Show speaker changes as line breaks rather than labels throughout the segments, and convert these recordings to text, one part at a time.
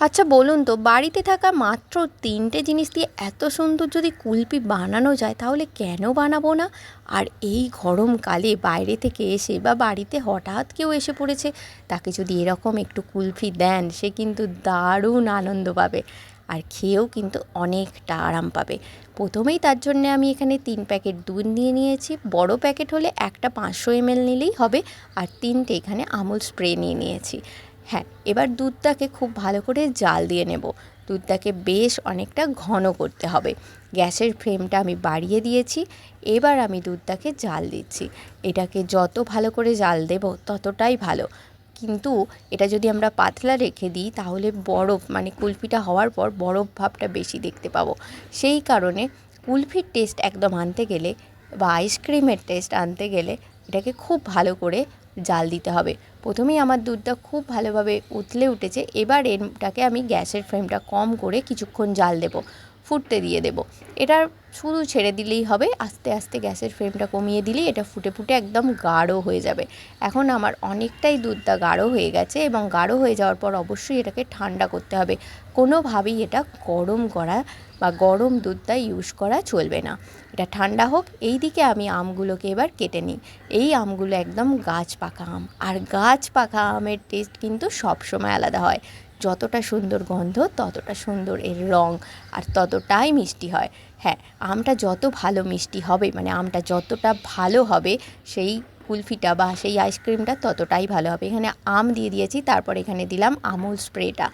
আচ্ছা বলুন তো, বাড়িতে থাকা মাত্র তিনটে জিনিস দিয়ে এত সুন্দর যদি কুলপি বানানো যায়, তাহলে কেন বানাবো না? আর এই গরমকালে বাইরে থেকে এসে বা বাড়িতে হঠাৎ কেউ এসে পড়েছে, তাকে যদি এরকম একটু কুলফি দেন, সে কিন্তু দারুণ আনন্দ পাবে। আর খেয়েও কিন্তু অনেকটা আরাম পাবে। প্রথমেই তার জন্যে আমি এখানে তিন প্যাকেট দুধ নিয়ে নিয়েছি। বড় প্যাকেট হলে একটা পাঁচশো এমএল নিলেই হবে। আর তিনটে এখানে আমুল স্প্রে নিয়ে নিয়েছি। হ্যাঁ এবার দুধটাকে খুব ভালো করে জাল দিয়ে নেব। দুধটাকে বেশ অনেকটা ঘন করতে হবে। গ্যাসের ফ্লেমটা আমি বাড়িয়ে দিয়েছি, এবার আমি দুধটাকে জাল দিচ্ছি। এটাকে যত ভালো করে জাল দেব, ততটাই ভালো। কিন্তু এটা যদি আমরা পাতলা রেখে দিই, তাহলে বরফ মানে কুলফিটা হওয়ার পর বরফ ভাবটা বেশি দেখতে পাবো। সেই কারণে কুলফির টেস্ট একদম আনতে গেলে বা আইসক্রিমের টেস্ট আনতে গেলে এটাকে খুব ভালো করে জাল দিতে হবে। প্রথমেই আমার দুধটা খুব ভালোভাবে উতলে উঠেছে। এবার এটাকে আমি গ্যাসের ফ্লেমটা কম করে কিছুক্ষণ জাল দেব, ফুটতে দিয়ে দেব। এটা শুধু ছেড়ে দিলেই হবে, আস্তে আস্তে গ্যাসের ফ্লেমটা কমিয়ে দিলেই এটা ফুটে ফুটে একদম গাঢ় হয়ে যাবে। এখন আমার অনেকটাই দুধটা গাঢ় হয়ে গেছে এবং গাঢ় হয়ে যাওয়ার পর অবশ্যই এটাকে ঠান্ডা করতে হবে। কোনোভাবেই এটা গরম করা বা গরম দুধটা ইউজ করা চলবে না। এটা ঠান্ডা হোক এই দিকে আমি আমগুলোকে এবার কেটে নিই। এই আমগুলো একদম গাছ পাকা আম। আর গাছ পাকা আমের টেস্ট কিন্তু সবসময় আলাদা হয়। যতটা সুন্দর গন্ধ, ততটা সুন্দর এর রং, আর ততটাই মিষ্টি হয়। হ্যাঁ আমটা যত ভালো মিষ্টি হবে মানে আমটা যতটা ভালো হবে, সেই কুলফিটা বা সেই আইসক্রিমটা ততটাই ভালো হবে। এখানে আম দিয়ে দিয়েছি, তারপর এখানে দিলাম আমুল স্প্রেটা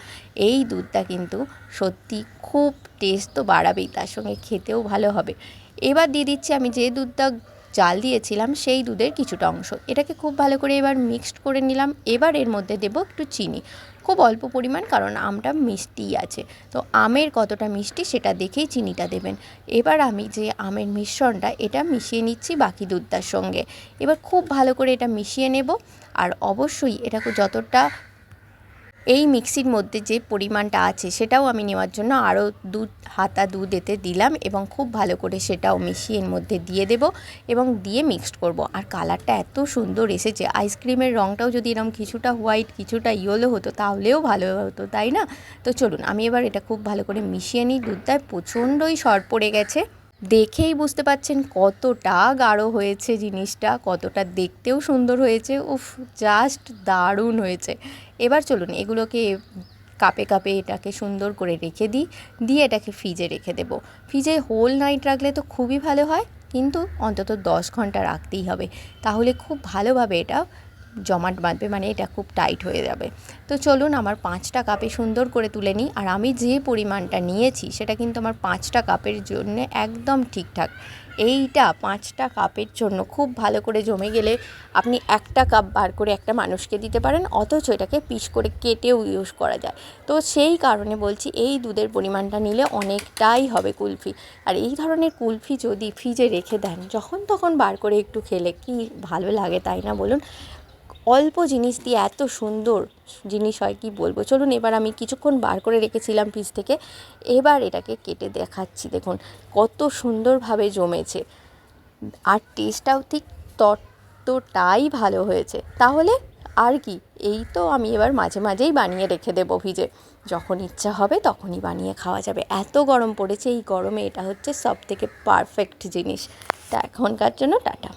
এই দুধটা কিন্তু সত্যি খুব টেস্ট তো বাড়াবেই, তার সঙ্গে খেতেও ভালো হবে। এবার দিয়ে দিচ্ছি আমি যে দুধটা জাল দিয়েছিলাম সেই দুধের কিছুটা অংশ। এটাকে খুব ভালো করে এবার মিক্সড করে নিলাম। এবার এর মধ্যে দেবো একটু চিনি। খুব অল্প পরিমাণ, কারণ আমটা মিষ্টিই আছে। তো আমের কতটা মিষ্টি সেটা দেখেই চিনিটা দেবেন। এবার আমি যে আমের মিশ্রণটা, এটা মিশিয়ে নিচ্ছি বাকি দুধটার সঙ্গে। এবার খুব ভালো করে এটা মিশিয়ে নেব। আর অবশ্যই এটাকে যতটা এই মিক্সির মধ্যে যে পরিমাণটা আছে, সেটাও আমি নেওয়ার জন্য আরও দুধ হাতা দুধ এতে দিলাম এবং খুব ভালো করে সেটাও মিশিয়ে এর মধ্যে দিয়ে দেব এবং দিয়ে মিক্সড করব। আর কালারটা এত সুন্দর এসেছে, আইসক্রিমের রঙটাও যদি এরকম কিছুটা হোয়াইট, কিছুটা ইয়েলো হতো তাহলেও ভালো হতো, তাই না? তো চলুন, আমি এবার এটা খুব ভালো করে মিশিয়ে নিই। দুধটায় প্রচণ্ডই শর্ট পড়ে গেছে দেখেই বুঝতে পাচ্ছেন কতটা গাঢ় হয়েছে জিনিসটা, কতটা দেখতেও সুন্দর হয়েছে। উফ জাস্ট দারুণ হয়েছে। এবার চলুন, এগুলোকে কাপে কাপে এটাকে সুন্দর করে রেখে দিই, দিয়ে এটাকে ফ্রিজে রেখে দেবো। ফ্রিজে হোল নাইট রাখলে তো খুবই ভালো হয়, কিন্তু অন্তত দশ ঘণ্টা রাখতেই হবে। তাহলে খুব ভালোভাবে এটা জমাট বাঁধবে মানে এটা খুব টাইট হয়ে যাবে। তো চলুন আমার পাঁচটা কাপে সুন্দর করে তুলে নিই। আর আমি যে পরিমাণটা নিয়েছি, সেটা কিন্তু আমার পাঁচটা কাপের জন্য একদম ঠিকঠাক। এইটা পাঁচটা কাপের জন্য খুব ভালো করে জমে গেলে আপনি একটা কাপ বার করে একটা মানুষকে দিতে পারেন, অথচ এটাকে পিস করে কেটেও ইউজ করা যায়। তো সেই কারণে বলছি, এই দুধের পরিমাণটা নিলে অনেকটাই হবে কুলফি। আর এই ধরনের কুলফি যদি ফ্রিজে রেখে দেন, যখন তখন বার করে একটু খেলে কি ভালো লাগে তাই না বলুন? অল্প জিনিস দিয়ে এত সুন্দর জিনিস হয়, কি বলব? চলুন এবার আমি কিছুক্ষণ বার করে রেখেছিলাম ফ্রিজ থেকে। এবার এটাকে কেটে দেখাচ্ছি, দেখুন, কত সুন্দরভাবে জমেছে। আর টেস্টটাও ঠিক ততটাই ভালো হয়েছে। তাহলে আর কি, এই তো আমি এবার মাঝে মাঝেই বানিয়ে রেখে দেবো ভিজে যখন ইচ্ছা হবে তখনই বানিয়ে খাওয়া যাবে। এত গরম পড়েছে, এই গরমে এটা হচ্ছে সব থেকে পারফেক্ট জিনিস। তা এখনকার জন্য টাটা।